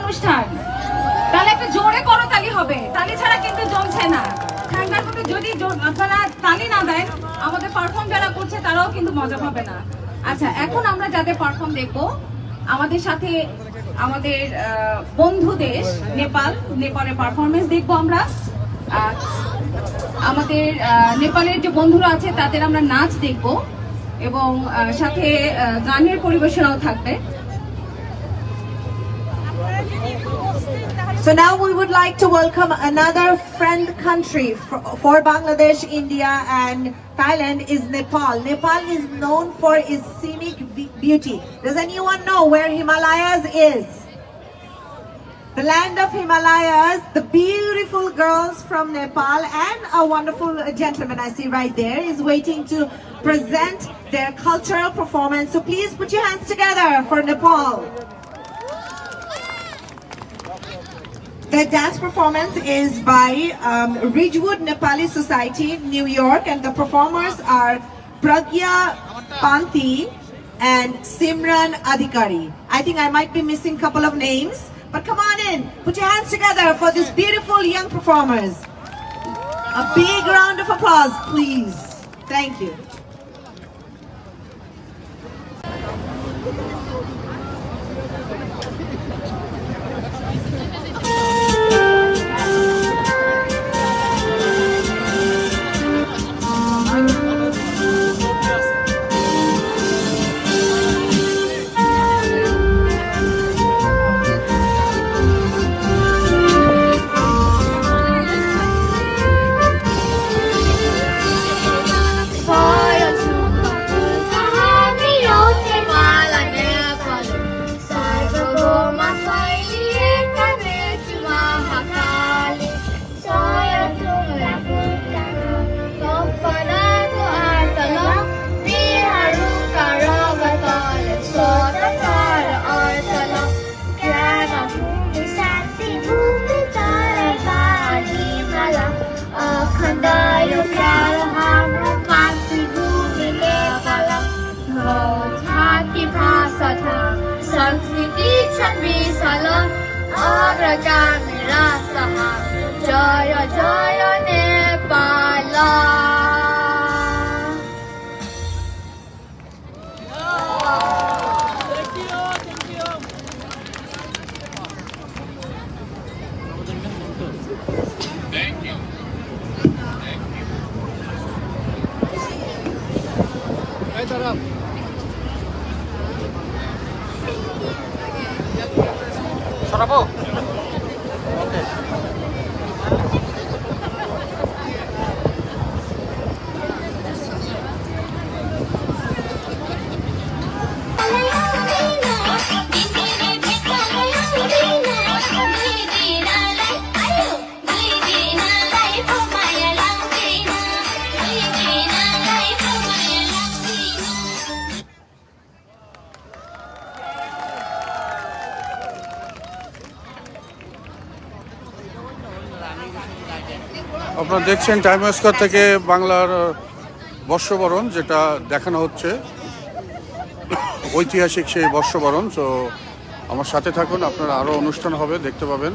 অনুষ্ঠান। তাহলে একটা জোরে করো তালি হবে। তালি ছাড়া কিন্তু জমছে না। ঠান্ডার মধ্যে যদি আপনারা তালি না দেন, আমাদের পারফর্ম যারা করছে তারাও কিন্তু মজা পাবে না। আচ্ছা এখন আমরা যাদের পারফর্ম দেখব, আমাদের সাথে আমাদের বন্ধু দেশ, নেপাল। নেপালের পারফরমেন্স দেখব আমরা। আমাদের নেপালের যে বন্ধুরা আছে তাদের আমরা নাচ দেখব এবং সাথে গানের পরিবেশনাও থাকবে। So now we would like to welcome another friend country for, Bangladesh, India and Thailand is Nepal. Nepal is known for its scenic beauty. Does anyone know where Himalayas is? The land of Himalayas, the beautiful girls from Nepal and a wonderful gentleman I see right there is waiting to present their cultural performance. So please put your hands together for Nepal. The dance performance is by um, Ridgewood Nepali Society, New York, and the performers are Pragya Panthi and Simran Adhikari. I think I might be missing a couple of names, but come on in. Put your hands together for these beautiful young performers. A big round of applause, please. Thank you. अग्रगामी रास्ता जय जय नेपाल আপনারা দেখছেন Time Square থেকে বাংলার বর্ষবরণ যেটা দেখানো হচ্ছে ঐতিহাসিক সেই বর্ষবরণ তো আমার সাথে থাকুন আপনারা আরও অনুষ্ঠান হবে দেখতে পাবেন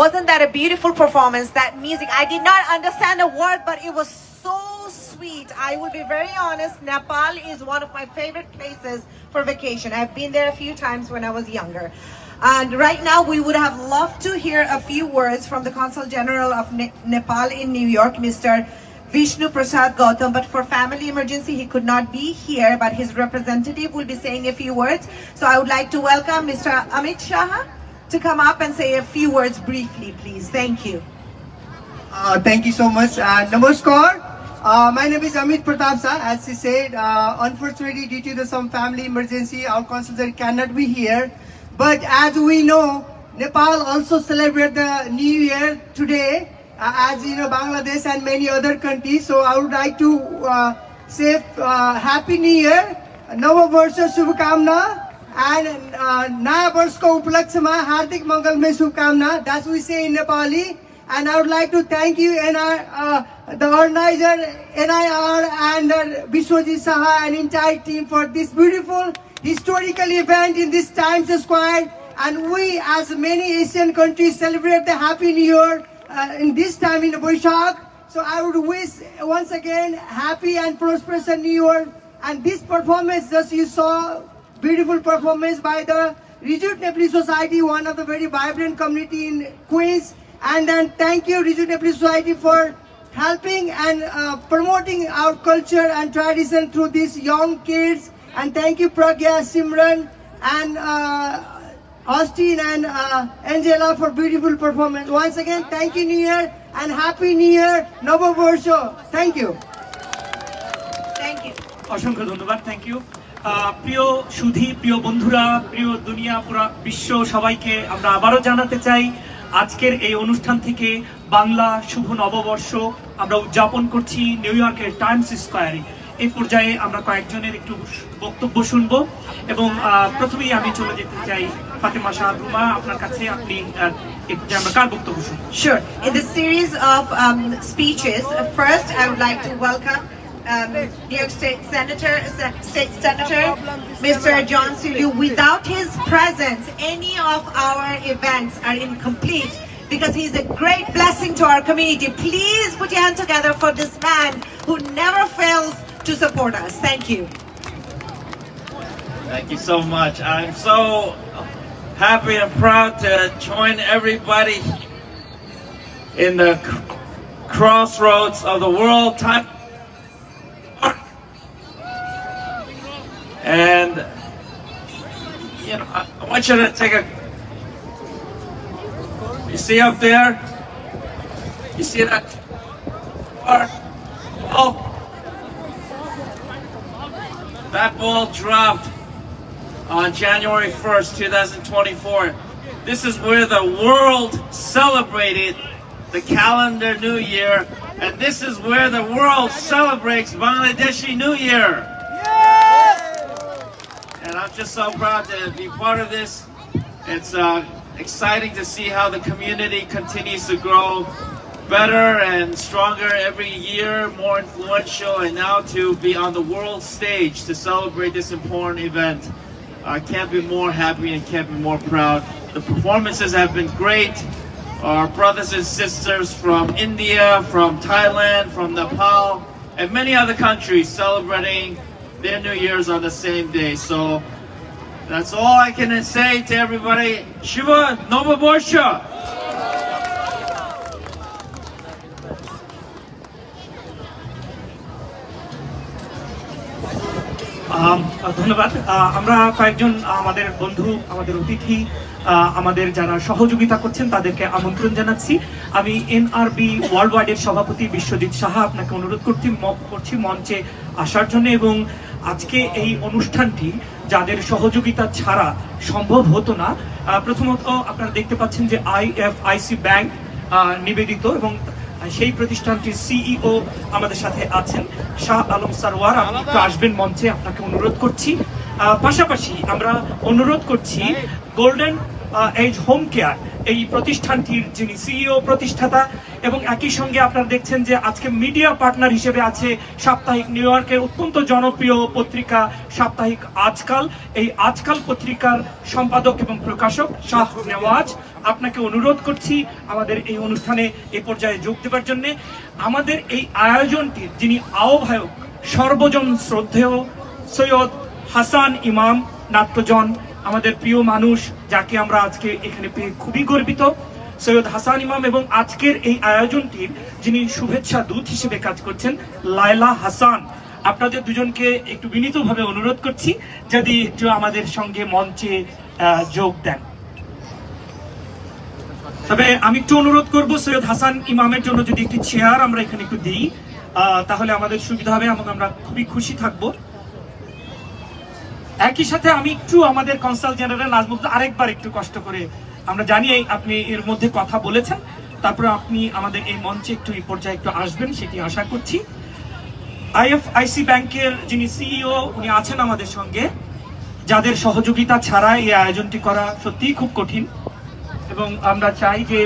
Wasn't that a beautiful performance? That music, I did not understand a word, but it was so sweet. I will be very honest, Nepal is one of my favorite places for vacation. I've been there a few times when I was younger. And right now, we would have loved to hear a few words from the Consul General of Ne- Nepal in New York, Mr. Vishnu Prasad Gautam, but for family emergency, he could not be here, but his representative will be saying a few words. So I would like to welcome Mr. Amit Shah to come up and say a few words briefly, please. Thank you. Uh, thank you so much. Uh, namaskar. Uh, my name is Amit Pratap Sir. As he said, uh, unfortunately, due to some family emergency, our consular cannot be here. But as we know, Nepal also celebrates the New Year today, uh, as you know, Bangladesh and many other countries. So I would like to uh, say uh, Happy New Year, Navabarsha Shubhakamna, and uh, Naya Barsko Upalakshama Hardik Mangal Me Shubhakamna. That's what we say in Nepali. And I would like to thank you, NIR, uh, the organizer, NIR, and uh, Vishwajit Saha and entire team for this beautiful historical event in this Times Square And we, as many Asian countries, celebrate the Happy New Year uh, in this time in Boishak. So I would wish once again happy and prosperous New Year. And this performance, just you saw, beautiful performance by the Rijut Nepali Society, one of the very vibrant community in Queens. And then thank you, Rijut Nepali Society, for helping and uh, promoting our culture and tradition through these young kids. And thank you, Pragya, Simran, and uh, Austin and uh, Angela for beautiful performance. Once again, thank you, New Year, and Happy New Year, Novo Borsho. Thank you. Thank you. অসংখ্য ধন্যবাদ thank you প্রিয় সুধী প্রিয় বন্ধুরা প্রিয় দুনিয়া পুরা বিশ্ব সবাইকে আমরা আবারও জানাতে চাই আজকের এই অনুষ্ঠান থেকে বাংলা শুভ নববর্ষ আমরা উদযাপন করছি নিউ ইয়র্কের টাইমস স্কোয়ারে এই পর্যায়ে আমরা কয়েকজনের একটু বক্তব্য শুনবো এবং আহ, প্রথমেই আমি চলে যেতে চাই ফাতেমা শাহ রুমা আপনার কাছে আপনি আহ, এই পর্যায়ে আমরা কার বক্তব্য শুনবো Sure. In the series of um, speeches, uh, first I would like to welcome um, New York State Senator, Se- State Senator, Mr. John Sulu. Without his presence, any of our events are incomplete because he's a great blessing to our community. Please put your hand together for this man who never fails to support us. Thank you. Thank you so much. I'm so happy and proud to join everybody in the crossroads of the world time. And you know, I want you to take a you see up there? You see that? Oh, that ball dropped on January 1st, 2024. This is where the world celebrated the calendar New Year, and this is where the world celebrates Bangladeshi New Year. And I'm just so proud to be part of this. It's uh, exciting to see how the community continues to grow better and stronger every year, more influential, and now to be on the world stage to celebrate this important event. I can't be more happy and can't be more proud. The performances have been great. Our brothers and sisters from India, from Thailand, from Nepal, and many other countries celebrating their New Year's on the same day. So that's all I can say to everybody. Shiva Novoborsha! ধন্যবাদ। আমরা কয়েকজন আমাদের বন্ধু, আমাদের অতিথি আমাদের যারা সহযোগিতা করছেন তাদেরকে আমন্ত্রণ জানাচ্ছি। আমি এনআরবি ওয়ার্ল্ড ওয়াইডের সভাপতি বিশ্বজিৎ সাহা আপনাকে অনুরোধ করছি করছি মঞ্চে আসার জন্য এবং আজকে এই অনুষ্ঠানটি যাদের সহযোগিতা ছাড়া সম্ভব হতো না প্রথমত আপনারা দেখতে পাচ্ছেন যে আইএফআইসি ব্যাংক নিবেদিত এবং সেই প্রতিষ্ঠানটির সিইও আমাদের সাথে আছেন শাহ আলম সারওয়ার। আপনি আসবেন মঞ্চে, আপনাকে অনুরোধ করছি। পাশাপাশি আমরা অনুরোধ করছি গোল্ডেন এজ হোম কেয়ার এই প্রতিষ্ঠানটির যিনি সিইও প্রতিষ্ঠাতা, এবং একই সঙ্গে আপনারা দেখছেন যে আজকে মিডিয়া পার্টনার হিসেবে আছে সাপ্তাহিক নিউ ইয়র্কের অত্যন্ত জনপ্রিয় পত্রিকা সাপ্তাহিক আজকাল। এই আজকাল পত্রিকার সম্পাদক এবং প্রকাশক শাহ নেওয়াজ। আপনাকে অনুরোধ করছি আমাদের এই অনুষ্ঠানে এ পর্যায়ে যোগ দেবার জন্য। আমাদের এই আয়োজনটির যিনি আহ্বায়ক, সর্বজন শ্রদ্ধেয় সৈয়দ হাসান ইমাম নাট্যজন, আমাদের প্রিয় মানুষ যাকে আমরা আজকে এখানে পেয়ে খুবই গর্বিত। সৈয়দ হাসান ইমাম এবং আজকের এই আয়োজনটির যিনি শুভেচ্ছা দূত হিসেবে কাজ করছেন, লায়লা হাসান। আপনাদের দুজনকে একটু বিনীতভাবে অনুরোধ করছি, যদি একটু আমাদের সঙ্গে মঞ্চে যোগ দেন। তবে আমি একটু অনুরোধ করব, সৈয়দ হাসান ইমামের জন্য যদি একটি চেয়ার আমরা এখানে একটু দিই তাহলে আমাদের সুবিধা হবে এবং আমরা খুবই খুশি থাকব। একই সাথে আমি একটু আমাদের কনসাল জেনারেল নাজমুল আরেকবার একটু কষ্ট করে, আমরা জানি আপনি এর মধ্যে কথা বলেছেন, তারপরে আপনি আমাদের এই মঞ্চে একটু এই পর্যায়ে একটু আসবেন, সেটি আশা করছি। আইএফআইসি ব্যাংকের যিনি সিইও উনি আছেন আমাদের সঙ্গে, যাদের সহযোগিতা ছাড়া এই আয়োজনটি করা সত্যিই খুব কঠিন। এবং আমরা চাই যে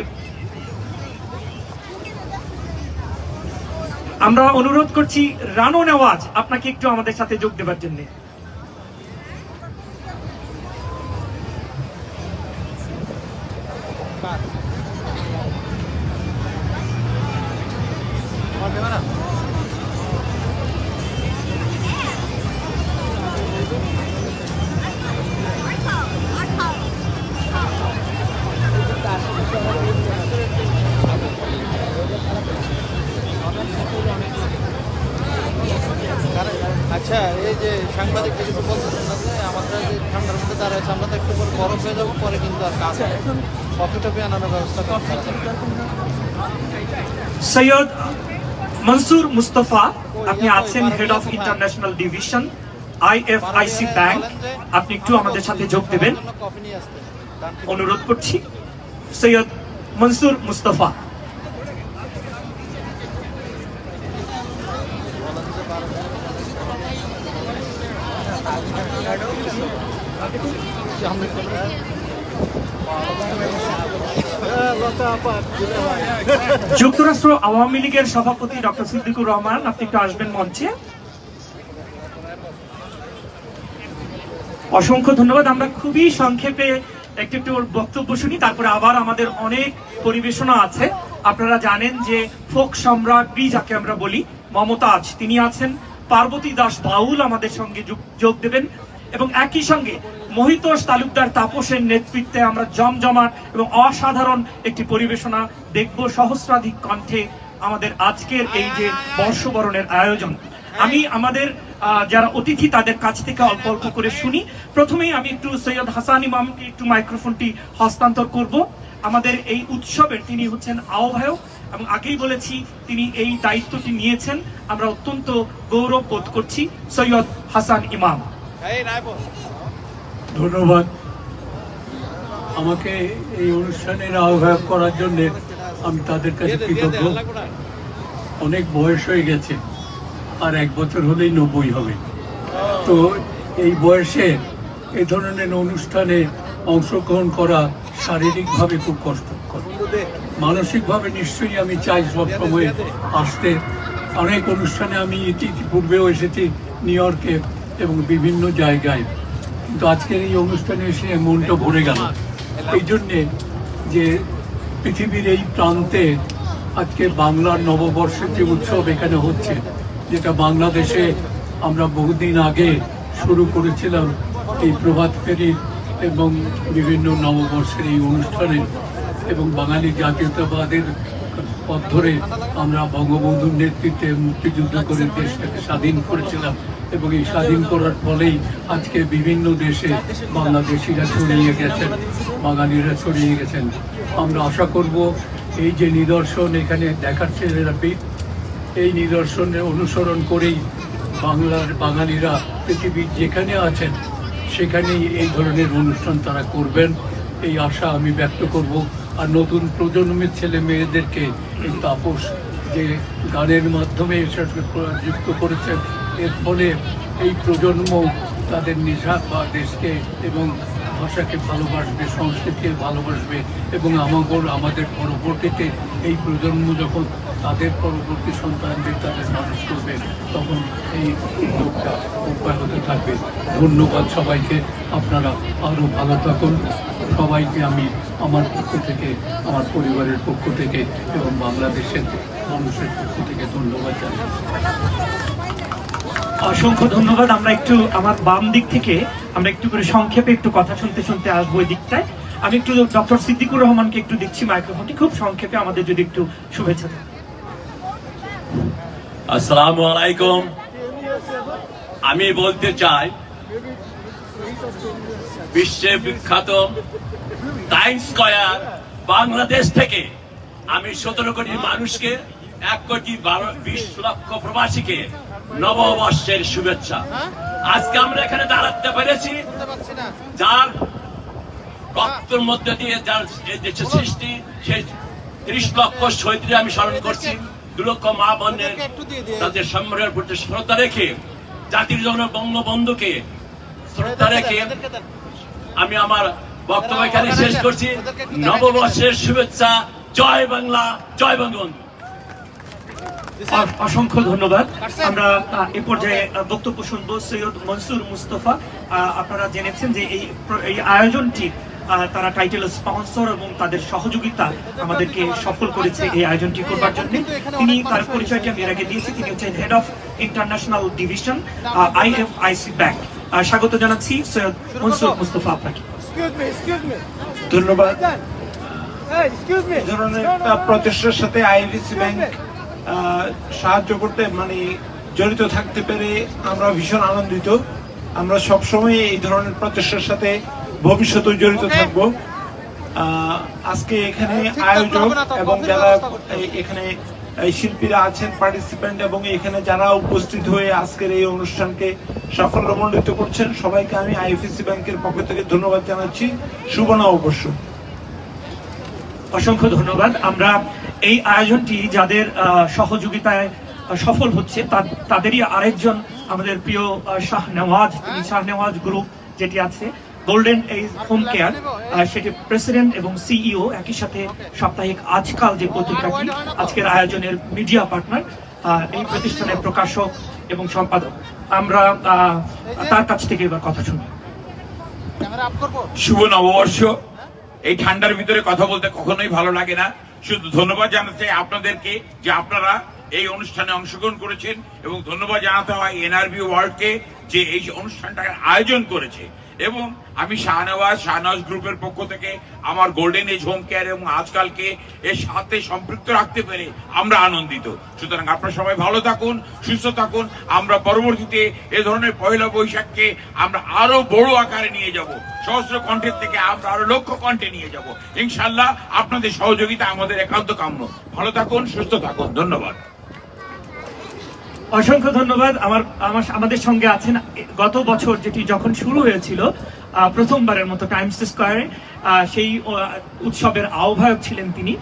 আমরা অনুরোধ করছি রানো নেওয়াজ আপনাকে একটু আমাদের সাথে যোগ দেবার জন্য। যে সাংবাদিক কিছু বলতেছেন না যে আমাদের যে ঠান্ডার মধ্যে দাঁড়াচ্ছে আমরা তো একটু পর বরফ হয়ে যাব পরে কিন্তু আর কাজ কফি টফি আনানোর ব্যবস্থা সৈয়দ মনসুর মুস্তফা আপনি আছেন head of international division IFIC bank আপনি একটু আমাদের সাথে যোগ দেবেন। অনুরোধ করছি। সৈয়দ মনসুর মুস্তফা। যুক্তরাষ্ট্র আওয়ামী লীগের সভাপতি ডক্টর সিদ্দিকুর রহমান, আপনি একটু আসবেন মঞ্চে। অসংখ্য ধন্যবাদ। আমরা খুবই সংক্ষেপে একটু একটু বক্তব্য শুনি, তারপরে আবার আমাদের অনেক পরিবেশনা আছে। আপনারা জানেন যে ফোক সম্রাট বি, যাকে আমরা বলি, মমতাজ, তিনি আছেন। পার্বতী দাস বাউল আমাদের সঙ্গে যোগ- দেবেন। এবং একই সঙ্গে মহিতোষ তালুকদার তাপসের নেতৃত্বে আমরা জমজমাট এবং অসাধারণ একটি পরিবেশনা দেখব সহস্রাধিক কণ্ঠে আমাদের আজকের এই যে বর্ষবরণের আয়োজন। আমি আমাদের যারা অতিথি তাদের কাছ থেকে অল্প অল্প করে শুনি। প্রথমেই আমি একটু সৈয়দ হাসান ইমামকে একটু মাইক্রোফোনটি হস্তান্তর করব। আমাদের এই উৎসবের তিনি হচ্ছেন আহ্বায়ক এবং আগেই বলেছি তিনি এই দায়িত্বটি নিয়েছেন। আমরা অত্যন্ত গৌরব বোধ করছি সৈয়দ হাসান ইমাম। ধন্যবাদ। আমাকে এই অনুষ্ঠানের আহ্বায়ক করার জন্য আমি তাদের কাছে কৃতজ্ঞ। অনেক বয়স হয়ে গেছে আর এক বছর হলেই নব্বই হবে। তো এই বয়সে এ ধরনের অনুষ্ঠানে অংশগ্রহণ করা শারীরিকভাবে খুব কষ্টকর। মানসিকভাবে নিশ্চয়ই আমি চাই সবসময় আসতে। অনেক অনুষ্ঠানে আমি ইতিপূর্বেও এসেছি নিউ ইয়র্কে। এবং বিভিন্ন জায়গায়। কিন্তু আজকের এই অনুষ্ঠানে এসে মনটা ভরে গেল। এই জন্যে যে পৃথিবীর এই প্রান্তে আজকে বাংলার নববর্ষের যে উৎসব এখানে হচ্ছে, যেটা বাংলাদেশে আমরা বহুদিন আগে শুরু করেছিলাম এই প্রভাত ফেরি এবং বিভিন্ন নববর্ষের এই অনুষ্ঠানে এবং বাঙালি জাতীয়তাবাদের পথ ধরে আমরা বঙ্গবন্ধুর নেতৃত্বে মুক্তিযুদ্ধ করে দেশটাকে স্বাধীন করেছিলাম। এবং এই স্বাধীন করার ফলেই আজকে বিভিন্ন দেশে বাংলাদেশিরা ছড়িয়ে গেছেন, বাঙালিরা ছড়িয়ে গেছেন। আমরা আশা করব এই যে নিদর্শন এখানে দেখাচ্ছে রাপি এই নিদর্শনে অনুসরণ করেই বাংলার বাঙালিরা পৃথিবীর যেখানে আছেন, সেখানেই এই ধরনের অনুষ্ঠান তারা করবেন। এই আশা আমি ব্যক্ত করব। আর নতুন প্রজন্মের ছেলে মেয়েদেরকে এই তাপস যে গানের মাধ্যমে যুক্ত করেছেন এর ফলে এই প্রজন্ম তাদের নিজা বা দেশকে এবং ভাষাকে ভালোবাসবে, সংস্কৃতিকে ভালোবাসবে এবং আমাদের আমাদের পরবর্তীতে এই প্রজন্ম যখন তাদের পরবর্তী সন্তানদের তাদের মানুষ করবে, তখন এই উদ্যোগটা অব্যাহত থাকবে। ধন্যবাদ সবাইকে, আপনারা আরও ভালো থাকুন। সবাইকে আমি আমার পক্ষ থেকে, আমার পরিবারের পক্ষ থেকে এবং বাংলাদেশের মানুষের পক্ষ থেকে ধন্যবাদ জানাই। অসংখ্য ধন্যবাদ। আমরা একটু আমার বাম দিক থেকে আমরা একটু করে সংক্ষেপে একটু কথা শুনতে শুনতে আসব এই দিকটায়। আমি একটু ডক্টর সিদ্দিকুর রহমানকে একটু দিচ্ছি মাইক্রোফোনটি। খুব সংক্ষেপে আমাদের যদি একটু শুভেচ্ছা। আসসালামু আলাইকুম। আমি বলতে চাই, বিশ্বে বিখ্যাত টাইম স্কয়ার বাংলাদেশ থেকে আমি সতেরো কোটি মানুষকে এক কোটি বারো, বিশ লক্ষ প্রবাসীকে নববর্ষের শুভেচ্ছা। আজকে আমরা এখানে দাঁড়াতে পেরেছি। যার রক্তের মধ্যে দিয়ে যার দেশের সৃষ্টি সেই ত্রিশ লক্ষ শহীদদের আমি স্মরণ করছি। দু লক্ষ মা বোনের তাদের সম্মানের প্রতি শ্রদ্ধা রেখে জাতির জন্য বঙ্গবন্ধুকে শ্রদ্ধা রেখে আমি আমার বক্তব্য এখানে শেষ করছি। নববর্ষের শুভেচ্ছা। জয় বাংলা জয় বঙ্গবন্ধু। অসংখ্য ধন্যবাদ। আমরা এ পর্যায়ে বক্তব্য শুনব সৈয়দ মনসুর মুস্তফা। আপনারা জেনেছেন যে এই এই আয়োজনটি তারা টাইটেল স্পন্সর এবং তাদের সহযোগিতা আমাদেরকে সফল করেছে এই আয়োজনটি করবার জন্য। তিনি তার পরিচয়টি আমি এর আগে দিয়েছি। তিনি হচ্ছেন head of international division IFIC bank স্বাগত জানাচ্ছি সৈয়দ মনসুর মুস্তফা আপনাকে। ধন্যবাদ। ধরনের প্রচেষ্টার সাথে আইএফএসি ব্যাংক সাহায্য করতে মানে জড়িত থাকতে পেরে আমরা ভীষণ আনন্দিত। আমরা সবসময় এই ধরনের প্রচেষ্টার সাথে ভবিষ্যতে জড়িত থাকব। আজকে এখানে আয়োজক এবং যারা এখানে এই শিল্পীরা আছেন পার্টিসিপেন্ট এবং এখানে যারা উপস্থিত হয়ে আজকের এই অনুষ্ঠানকে সাফল্যমণ্ডিত করছেন সবাইকে আমি আইএফএসি ব্যাংকের পক্ষ থেকে ধন্যবাদ জানাচ্ছি। শুভ অবশ্য। অসংখ্য ধন্যবাদ। আমরা এই আয়োজনটি যাদের সহযোগিতায় সফল হচ্ছে তাদেরই আরেকজন আমাদের প্রিয় আহ, শাহনেওয়াজ তিনি শাহনেওয়াজ গ্রুপ যেটি আছে গোল্ডেন এজ হোম কেয়ার সেটি প্রেসিডেন্ট এবং সিইও একই সাথে সাপ্তাহিক আজকাল যে পত্রিকাটি আজকের আয়োজনের মিডিয়া পার্টনার এই প্রতিষ্ঠানের প্রকাশক এবং সম্পাদক। আমরা আহ, তার কাছ থেকে এবার কথা শুনি। শুভ নববর্ষ। এই ঠান্ডার ভিতরে কথা বলতে কখনোই ভালো লাগে না। শুধু ধন্যবাদ জানাতে চাই আপনাদেরকে যে আপনারা এই অনুষ্ঠানে অংশগ্রহণ করেছেন এবং ধন্যবাদ জানাতে হয় এনআরবি ওয়ার্ল্ডকে যে এই অনুষ্ঠানটা আয়োজন করেছে। এবং আমি শাহনওয়াজ শাহনওয়াজ গ্রুপের পক্ষ থেকে আমার গোল্ডেন এজ হোম কেয়ার এবং আজকালকে এর সাথে সম্পৃক্ত রাখতে পেরে আমরা আনন্দিত। সুতরাং আপনারা সবাই ভালো থাকুন, সুস্থ থাকুন। আমরা পরবর্তীতে এ ধরনের পয়লা বৈশাখকে আমরা আরও বড় আকারে নিয়ে যাব। সহস্র কণ্ঠের থেকে আমরা আরও লক্ষ কণ্ঠে নিয়ে যাব। ইনশাল্লাহ আপনাদের সহযোগিতা আমাদের একান্ত কাম্য। ভালো থাকুন, সুস্থ থাকুন। ধন্যবাদ। অসংখ্য ধন্যবাদ। আমার আমার, আমাদের সঙ্গে আছেন গত বছর যেটি যখন শুরু হয়েছিল প্রথমবারের মতো টাইমস স্কোয়ারে সেই উৎসবের আহ্বায়ক ছিলেন তিনি।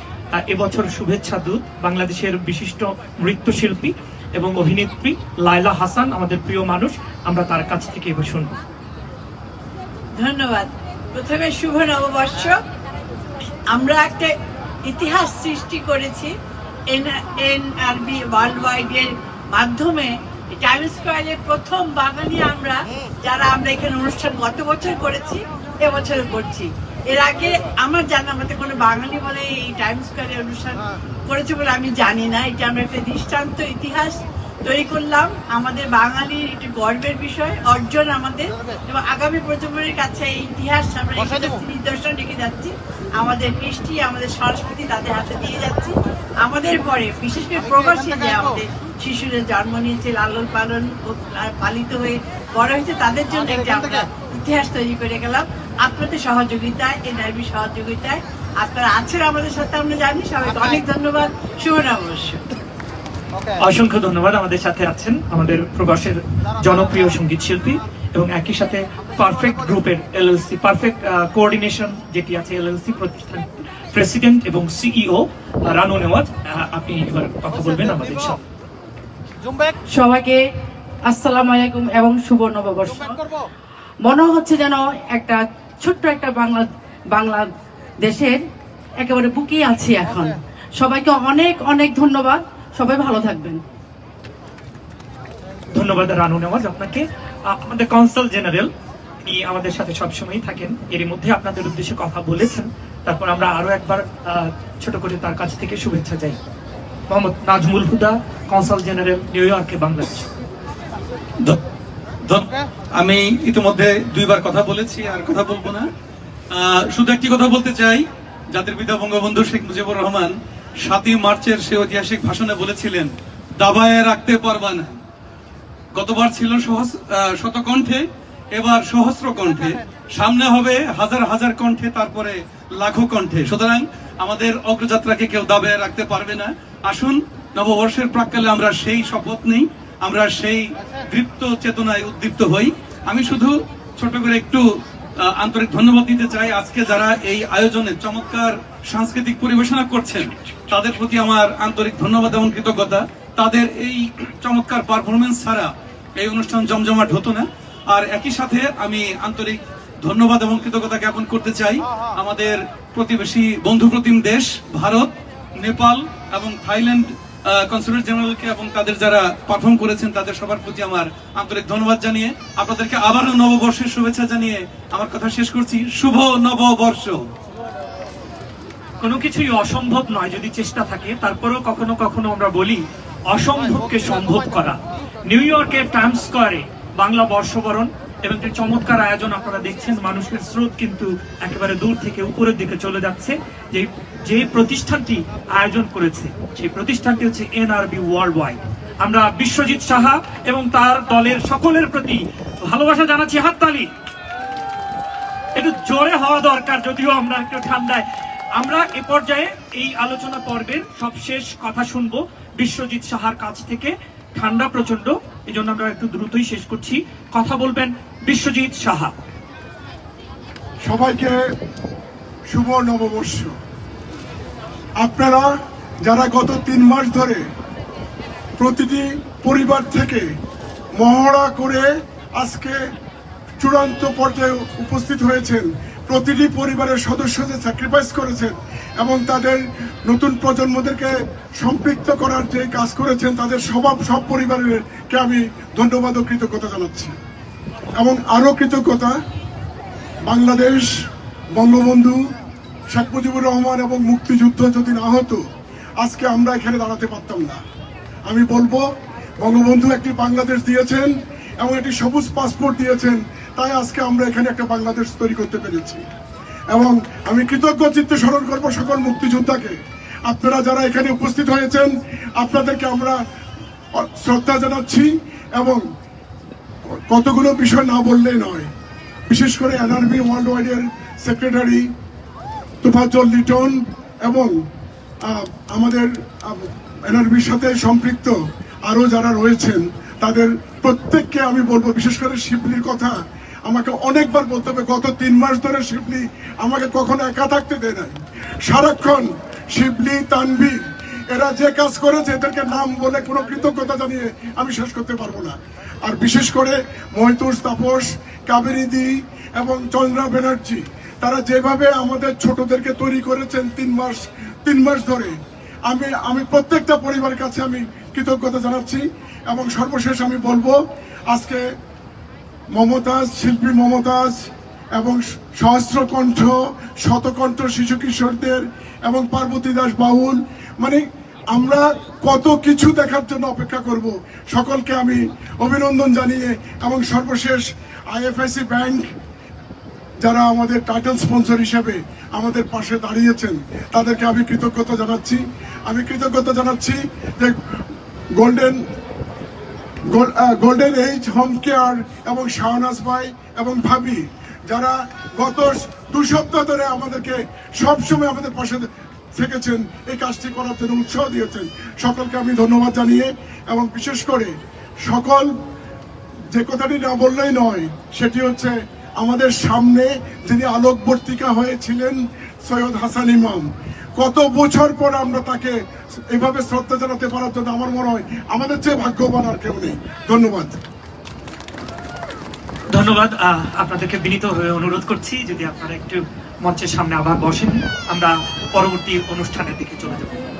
এবছর শুভেচ্ছা দূত, বাংলাদেশের বিশিষ্ট নৃত্যশিল্পী এবং অভিনেত্রী লায়লা হাসান, আমাদের প্রিয় মানুষ। আমরা তার কাছ থেকে এবার শুনব। ধন্যবাদ। প্রথমে শুভ নববর্ষ। আমরা একটা ইতিহাস সৃষ্টি করেছি। এনআরবি ওয়ার্ল্ড ওয়াইড এর মাধ্যমে টাইম স্কোয়ারের প্রথম বাঙালি আমরা যারা আমরা এখানে অনুষ্ঠান গত বছর করেছি এবছর করছি। এর আগে আমার জানা মতে কোনো বাঙালি বলে এই টাইম স্কোয়ারে অনুষ্ঠান করেছে বলে আমি জানি না। এটা আমরা একটা দৃষ্টান্ত ইতিহাস তৈরি করলাম। আমাদের বাঙালির একটি গর্বের বিষয় অর্জন আমাদের। এবং আগামী প্রজন্মের কাছে এই ইতিহাস আমরা নিদর্শন রেখে যাচ্ছি। আমাদের কৃষ্টি আমাদের সংস্কৃতি তাদের হাতে দিয়ে যাচ্ছি। আমাদের পরে বিশেষ করে প্রবাসী যে আমাদের শিশুদের জন্ম নিয়েছে লালন পালন পালিত হয়ে বড় হয়েছে তাদের জন্য একটা আমরা ইতিহাস তৈরি করে গেলাম। আপনাদের সহযোগিতায় এনআরবি সহযোগিতায়। আপনারা আছেন আমাদের সাথে আমরা জানি। সবাইকে অনেক ধন্যবাদ। শুভ নববর্ষ। অসংখ্য ধন্যবাদ আমাদের সাথে আছেন আমাদের প্রবাসের জনপ্রিয় সংগীত শিল্পী। এবং একই সাথে পারফেক্ট গ্রুপের এলএলসি পারফেক্ট কোঅর্ডিনেশন যেটি আছে এলএলসি প্রতিষ্ঠান প্রেসিডেন্ট এবং সিইও রানু নেওয়াজ আপনি এবার কথা বলবেন আমাদের সাথে। সবাইকে আসসালামু আলাইকুম এবং শুভ নববর্ষ। মনে হচ্ছে যেন একটা ছোট্ট একটা বাংলা বাংলাদেশের একেবারে বুকে আছি এখন। সবাইকে অনেক অনেক ধন্যবাদ। সবাই ভালো থাকবেন। ধন্যবাদ রানু নেওয়াজ আপনাকে। আমাদের কনসাল জেনারেল তিনি আমাদের সাথে সবসময়ই থাকেন। এর মধ্যে আপনাদের উদ্দেশ্যে কথা বলেছেন। তারপর আমরা আরও একবার ছোট করে তার কাছ থেকে শুভেচ্ছা চাই Mohammad Nazmul Huda consul general new ইয়র্কে বাংলাদেশ। আমি ইতিমধ্যে দুইবার কথা বলেছি, আর কথা বলব না। শুধু একটি কথা বলতে চাই। জাতির পিতা বঙ্গবন্ধু শেখ মুজিবুর রহমান সাতই মার্চের সে ঐতিহাসিক ভাষণে বলেছিলেন, দাবায় রাখতে পারবা না। গতবার ছিল শতকণ্ঠে, এবার সহস্র কণ্ঠে। সামনে হবে হাজার হাজার কণ্ঠে, তারপরে লাখো কণ্ঠে। সুতরাং আমাদের অগ্রযাত্রাকে কেউ দাবায় রাখতে পারবে না। আসুন, নববর্ষের প্রাককালে আমরা সেই শপথ নেই, আমরা সেই দৃপ্ত চেতনায় উদ্দীপ্ত হই। আমি শুধু ছোট করে একটু আন্তরিক ধন্যবাদ দিতে চাই। আজকে যারা এই আয়োজনে চমৎকার সাংস্কৃতিক পরিবেশনা করছেন, তাদের প্রতি আমার আন্তরিক ধন্যবাদ এবং কৃতজ্ঞতা। তাদের এই চমৎকার পারফরমেন্স ছাড়া এই অনুষ্ঠান জমজমাট হতো না। আর একই সাথে আমি আন্তরিক ধন্যবাদ এবং কৃতজ্ঞতা জ্ঞাপন করতে চাই আমাদের প্রতিবেশী বন্ধু প্রতিম দেশ, ভারত, নেপাল এবং থাইল্যান্ড কনসুলেট জেনারেলকে এবং তাদের যারা পারফর্ম করেছেন তাদের সবার প্রতি আমার আন্তরিক ধন্যবাদ জানিয়ে আপনাদেরকে আবারও নববর্ষের শুভেচ্ছা জানিয়ে আমার কথা শেষ করছি। শুভ নববর্ষ। কোনো কিছুই অসম্ভব নয় যদি চেষ্টা থাকে, তারপরেও কখনো কখনো আমরা বলি অসম্ভবকে সম্ভব করা। নিউ ইয়র্কের টাইমস স্কোয়ারে বাংলা বর্ষবরণ এবং একটি চমৎকার আয়োজন আপনারা দেখছেন, মানুষের স্রোত কিন্তু একেবারে দূর থেকে উপরের দিকে চলে যাচ্ছে। যে যে প্রতিষ্ঠানটি আয়োজন করেছে, সেই প্রতিষ্ঠানটি হচ্ছে এনআরবি ওয়ার্ল্ড ওয়াইড আমরা বিশ্বজিৎ সাহা এবং তার দলের সকলের প্রতি ভালোবাসা জানাচ্ছি। হাততালি! একটু জোরে হওয়া দরকার, যদিও আমরা একটু ঠান্ডায়। আমরা এ পর্যায়ে এই আলোচনা পর্বের সবশেষ কথা শুনব। বিশ্বজিৎ সাহার কাছ থেকে। ঠান্ডা প্রচণ্ড এই জন্য আমরা একটু দ্রুতই শেষ করছি। কথা বলবেন বিশ্বজিৎ সাহা। সবাইকে শুভ নববর্ষ। আপনারা যারা গত তিন মাস ধরে প্রতিটি পরিবার থেকে মহড়া করে আজকে চূড়ান্ত পর্যায়ে উপস্থিত হয়েছেন, প্রতিটি পরিবারের সদস্যদের স্যাক্রিফাইস করেছেন এবং তাদের নতুন প্রজন্মদেরকে সম্পৃক্ত করার যে কাজ করেছেন, তাদের সব সব পরিবারেরকে আমি ধন্যবাদ ও কৃতজ্ঞতা জানাচ্ছি। এবং আরও কৃতজ্ঞতা বাংলাদেশ বঙ্গবন্ধু শেখ মুজিবুর রহমান এবং মুক্তিযুদ্ধ যদি না হতো, আজকে আমরা এখানে দাঁড়াতে পারতাম না। আমি বলব, বঙ্গবন্ধু একটি বাংলাদেশ দিয়েছেন এবং একটি সবুজ পাসপোর্ট দিয়েছেন, তাই আজকে আমরা এখানে একটা বাংলাদেশ তৈরি করতে পেরেছি। এবং আমি কৃতজ্ঞ চিত্তে স্মরণ করব সকল মুক্তিযোদ্ধাকে। আপনারা যারা এখানে উপস্থিত হয়েছেন, আপনাদেরকে আমরা শ্রদ্ধা জানাচ্ছি এবং কতগুলো বিষয় না বললেই নয়। বিশেষ করে এনআরবি ওয়ার্ল্ড ওয়াইডের সেক্রেটারি তোফাজ্জল লিটন এবং আমাদের এনআরবির সাথে সম্পৃক্ত আরও যারা রয়েছেন, তাদের প্রত্যেককে আমি বলব, বিশেষ করে শিবলির কথা আমাকে অনেকবার বলতে হবে, গত তিন মাস ধরে শিবলি আমাকে কখনো একা থাকতে দেয় নাই। সারাক্ষণ শিবলি, তানভীর, এরা যে কাজ করেছে এদেরকে নাম বলে কোনো কৃতজ্ঞতা জানিয়ে আমি শেষ করতে পারব না। আর বিশেষ করে মহিতুর তাপস, কাবেরী দি এবং চন্দ্রা ব্যানার্জি, তারা যেভাবে আমাদের ছোটদেরকে তৈরি করেছেন তিন মাস তিন মাস ধরে, আমি আমি প্রত্যেকটা পরিবারের কাছে আমি কৃতজ্ঞতা জানাচ্ছি এবং সর্বশেষ আমি বলব, আজকে মমতাজ, শিল্পী মমতাজ এবং সহস্র কণ্ঠ শতকণ্ঠ শিশু কিশোরদের এবং পার্বতী দাস বাউল। মানে আমরা কত কিছু দেখার জন্য অপেক্ষা করব। সকলকে আমি অভিনন্দন জানিয়ে এবং সর্বশেষ আইএফআইসি ব্যাংক যারা আমাদের টাইটেল স্পন্সর হিসেবে আমাদের পাশে দাঁড়িয়েছেন, তাদেরকে আমি কৃতজ্ঞতা জানাচ্ছি। আমি কৃতজ্ঞতা জানাচ্ছি যে golden golden age home care এবং শাহনাজ ভাই এবং ভাবি যারা গত দু সপ্তাহ ধরে আমাদেরকে সবসময় আমাদের পাশে থেকেছেন, এই কাজটি করার জন্য উৎসাহ দিয়েছেন। সকলকে আমি ধন্যবাদ জানিয়ে এবং বিশেষ করে সকল যে কথাটি না বললেই নয়, সেটি হচ্ছে আমাদের সামনে যিনি আলোকবর্তিকা হয়েছিলেন সৈয়দ হাসান ইমাম। কত বছর পর আমরা তাকে এভাবে শ্রদ্ধা জানাতে পারার জন্য আমার মনে হয় আমাদের চেয়ে ভাগ্যবান আর কেউ নেই। ধন্যবাদ। ধন্যবাদ। আপনাদেরকে বিনীত হয়ে অনুরোধ করছি যদি আপনারা একটু মঞ্চের সামনে আবার বসেন, আমরা পরবর্তী অনুষ্ঠানের দিকে চলে যাব।